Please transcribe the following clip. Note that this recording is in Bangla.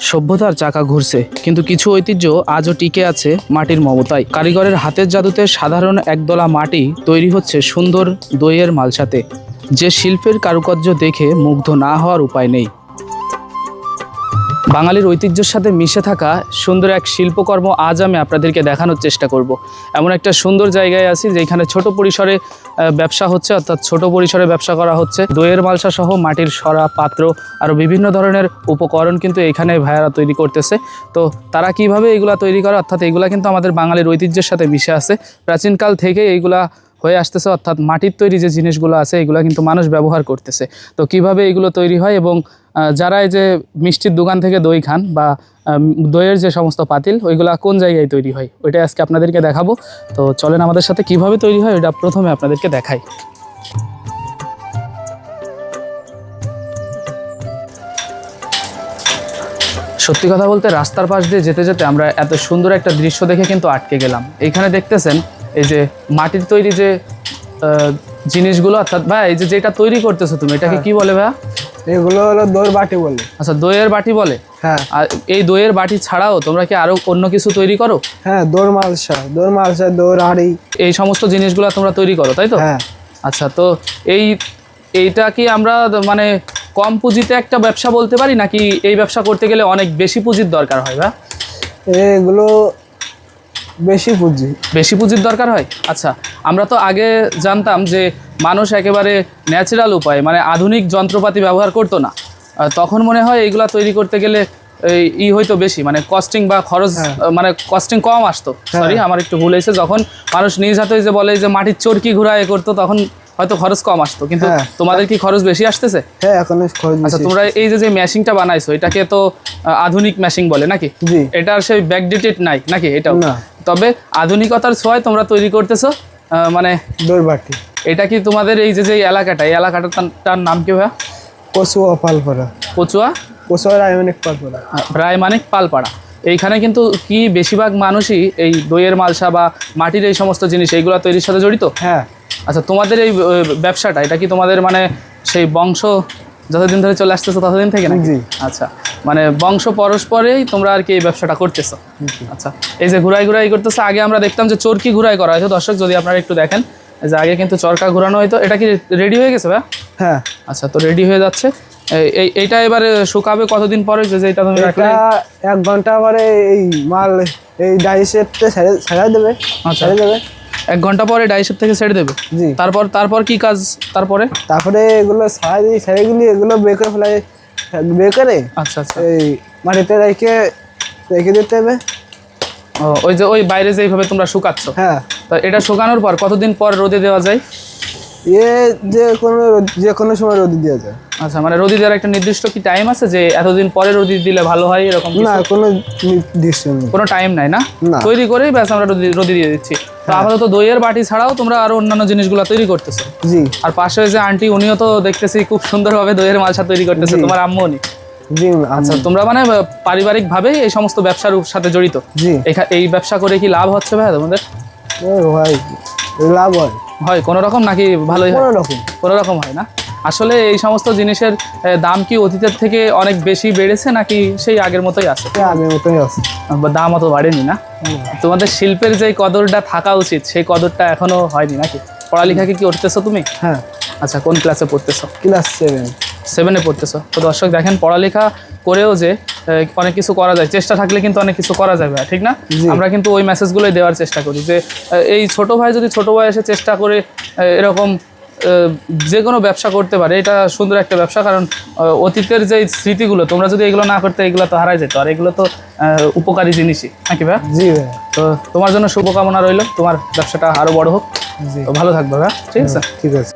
সভ্যতার চাকা ঘুরছে, কিন্তু কিছু ঐতিহ্য আজও টিকে আছে মাটির মমতায়। কারিগরের হাতের জাদুতে সাধারণ একদলা মাটি তৈরি হচ্ছে সুন্দর দইয়ের মালসাতে, যে শিল্পের কারুকার্য দেখে মুগ্ধ না হওয়ার উপায় নেই। বাঙালির ঐতিহ্যের সাথে মিশে থাকা সুন্দর এক শিল্পকর্ম আজ আমি আপনাদেরকে দেখানোর চেষ্টা করব। এমন একটা সুন্দর জায়গায় আছি যেখানে ছোট পরিসরে ব্যবসা হচ্ছে, অর্থাৎ ছোট পরিসরে ব্যবসা করা হচ্ছে। দইয়ের মালসা সহ মাটির সরা, পাত্র আরও বিভিন্ন ধরনের উপকরণ কিন্তু এখানে ভাইয়ারা তৈরি করতেছে। তো তারা কীভাবে এগুলা তৈরি করে, অর্থাৎ এগুলা কিন্তু আমাদের বাঙালির ঐতিহ্যের সাথে মিশে আছে। প্রাচীনকাল থেকে এইগুলা হয়ে আসতেছে, অর্থাৎ মাটির তৈরি যে জিনিসগুলো আছে, এগুলো কিন্তু মানুষ ব্যবহার করতেছে। তো কীভাবে এগুলো তৈরি হয় এবং যারা এই যে মিষ্টির দোকান থেকে দই খান বা দইয়ের যে সমস্ত পাতিল ওইগুলা কোন জায়গায় তৈরি হয়? ওইটা আজকে আপনাদেরকে দেখাবো। তো চলেন আমাদের সাথে কীভাবে তৈরি হয় ওইটা প্রথমে আপনাদেরকে দেখাই। সত্যি কথা বলতে রাস্তার পাশ দিয়ে যেতে যেতে আমরা এত সুন্দর একটা দৃশ্য দেখে কিন্তু আটকে গেলাম। এইখানে দেখতেছেন এই যে মাটির তৈরি যে জিনিসগুলো অর্থাৎ ভাই এই যে যেটা তৈরি করতেছো তুমি এটাকে কি বলে ভাইয়া? এগুলো হলো দৌড় বাটি বলে। আচ্ছা দইয়ের বাটি বলে? হ্যাঁ। আর এই দইয়ের বাটি ছাড়াও তোমরা কি আরও অন্য কিছু তৈরি করো? হ্যাঁ দৌড় মালসা দৌড় মালসা দৌড় হাড়ি। এই সমস্ত জিনিসগুলো তোমরা তৈরি করো তাই তো? হ্যাঁ। আচ্ছা তো এই এইটা কি আমরা মানে কম পুঁজিতে একটা ব্যবসা বলতে পারি নাকি এই ব্যবসা করতে গেলে অনেক বেশি পুঁজির দরকার হয় বা? এগুলো বেশি পুঁজি। বেশি পুঁজির দরকার হয়? আচ্ছা আমরা তো আগে জানতাম যে মানুষ একেবারে ন্যাচারাল উপায়ে মানে আধুনিক যন্ত্রপাতি ব্যবহার করতো না। তখন মনে হয় এইগুলা তৈরি করতে গেলে ই হয়তো বেশি মানে কস্টিং বা খরচ মানে কস্টিং কম আসতো। সরি আমার একটু ভুল হয়েছে। যখন মানুষ নিজ হাতে যে বলে যে মাটির চরকি ঘুরা এ করতো তখন হয়তো খরচ কম আসতো। কিন্তু হ্যাঁ। তোমাদের কি খরচ বেশি আসতেছে? হ্যাঁ এখন আচ্ছা তোমরা এই যে যে মেশিনটা বানাইছো এটাকে তো আধুনিক মেশিন বলে নাকি? এটার সেই ব্যাকডেটেড নাই নাকি এটাও? না। তবে আধুনিকতার ছোঁয়ায় তোমরা তৈরি করতেছো মানে দৌড় বাটি এটা কি তোমাদের এই যে যে এলাকাটা এই এলাকাটার নাম কি ভাইয়া? কচুয়া পালপাড়া। কচুয়া? কচুয়া রায়মানিক পালপাড়া। প্রায় মানে পালপাড়া। এইখানে কিন্তু কি বেশিরভাগ মানুষই এই দইয়ের মালসা বা মাটির এই সমস্ত জিনিস এইগুলো তৈরির সাথে জড়িত? হ্যাঁ। আচ্ছা তোমাদের এই ব্যবসাটা এটা কি তোমাদের মানে সেই বংশ যতদিন ধরে চলে আসতেছো ততদিন থেকে নাকি? জি। আচ্ছা মানে বংশ পরস্পরেই তোমরা আর কি এই ব্যবসাটা করতেছো। আচ্ছা এই যে ঘুরাই ঘুরাই করতেছে আগে আমরা দেখতাম যে চরকি ঘুরাই করা হয়তো। দর্শক যদি আপনারা একটু দেখেন যে আগে কিন্তু চরকা ঘুরানো হয়তো। এটা কি রেডি হয়ে গেছে ভাই? হ্যাঁ। আচ্ছা তো রেডি হয়ে যাচ্ছে। এই- এই এইটা এবারে শুকাবে কতদিন পরে? যে যেটা তুমি রাখলে। এক ঘণ্টা পরে এই মাল এই ডাই সেটতে ছাড়াই দেবে। আচ্ছা। ছেড়ে দেবে। এক ঘণ্টা পরে ডাইসের থেকে ছেড়ে দেবে। জি। তারপর তারপর কি কাজ তারপরে? তারপরে এগুলো ছাড়াই দিই ছেড়ে গেলে এগুলো বের ফেলাই বের করে আচ্ছা আচ্ছা। এই মাটিতে রেখে রেখে দিতে হবে। ও, ওই যে ওই বাইরে যেইভাবে তোমরা শুকাচ্ছ। হ্যাঁ। তো এটা শুকানোর পর কতদিন পর রোদে দেওয়া যায়? এ যে কোনো যে কোনো সময় রোদ দেওয়া যায়। আচ্ছা মানে রোদি দেওয়ার একটা নির্দিষ্ট কি টাইম আছে যে এতদিন পরে রোদি দিলে ভালো হয় এরকম কিছু? না কোনো নির্দিষ্ট কোনো টাইম নাই না? না। তৈরি করেই ব্যাস আমরা রোদি রোদি দিয়ে দিচ্ছি। তো আপাতত দইয়ের বাটি ছাড়াও তোমরা আরও অন্যান্য জিনিসগুলো তৈরি করতেছো। জি। আর পাশে যে আন্টি উনিও তো দেখতেছি খুব সুন্দরভাবে দইয়ের মালসা তৈরি করতেছে তোমার আম্মু উনি জি আচ্ছা তোমরা মানে পারিবারিক ভাবেই এই সমস্ত ব্যবসার সাথে জড়িত? জি। এই ব্যবসা করে কি লাভ হচ্ছে ভাই তোমাদের? ভাই লাভ হয়। হয় কোনো রকম নাকি ভালোই হয়? কোনো রকম। কোনো রকম হয় না? আসলে এই সমস্ত জিনিসের দাম কি অতীতের থেকে অনেক বেশি বেড়েছে নাকি সেই আগের মতোই আছে? আগের মতোই আছে। দাম অত বাড়েনি না? তোমাদের শিল্পের যে কদরটা থাকা উচিত সেই কদরটা এখনও হয়নি নাকি? পড়ালেখা কি করতেছো তুমি? হ্যাঁ। আচ্ছা কোন ক্লাসে পড়তেছো? ক্লাস সেভেন সেভেনে পড়তেছো। তো দর্শক দেখেন পড়ালেখা করেও যে অনেক কিছু করা যায়। চেষ্টা থাকলে কিন্তু অনেক কিছু করা যাবে ঠিক না? আমরা কিন্তু ওই মেসেজগুলোই দেওয়ার চেষ্টা করি যে এই ছোট ভাই যদি ছোট বয়সে চেষ্টা করে এরকম যে কোনো ব্যবসা করতে পারে এটা সুন্দর একটা ব্যবসা কারণ অতীতের যে স্মৃতিগুলো তোমরা যদি এগুলো না করতে এগুলো তো হারাই যেত আর এগুলো তো উপকারী জিনিসই নাকি ভাই? জি ভাই। তো তোমার জন্য শুভকামনা রইল তোমার ব্যবসাটা আরও বড় হোক। জি। ভালো থাকবে ভাই। ঠিক আছে? ঠিক আছে।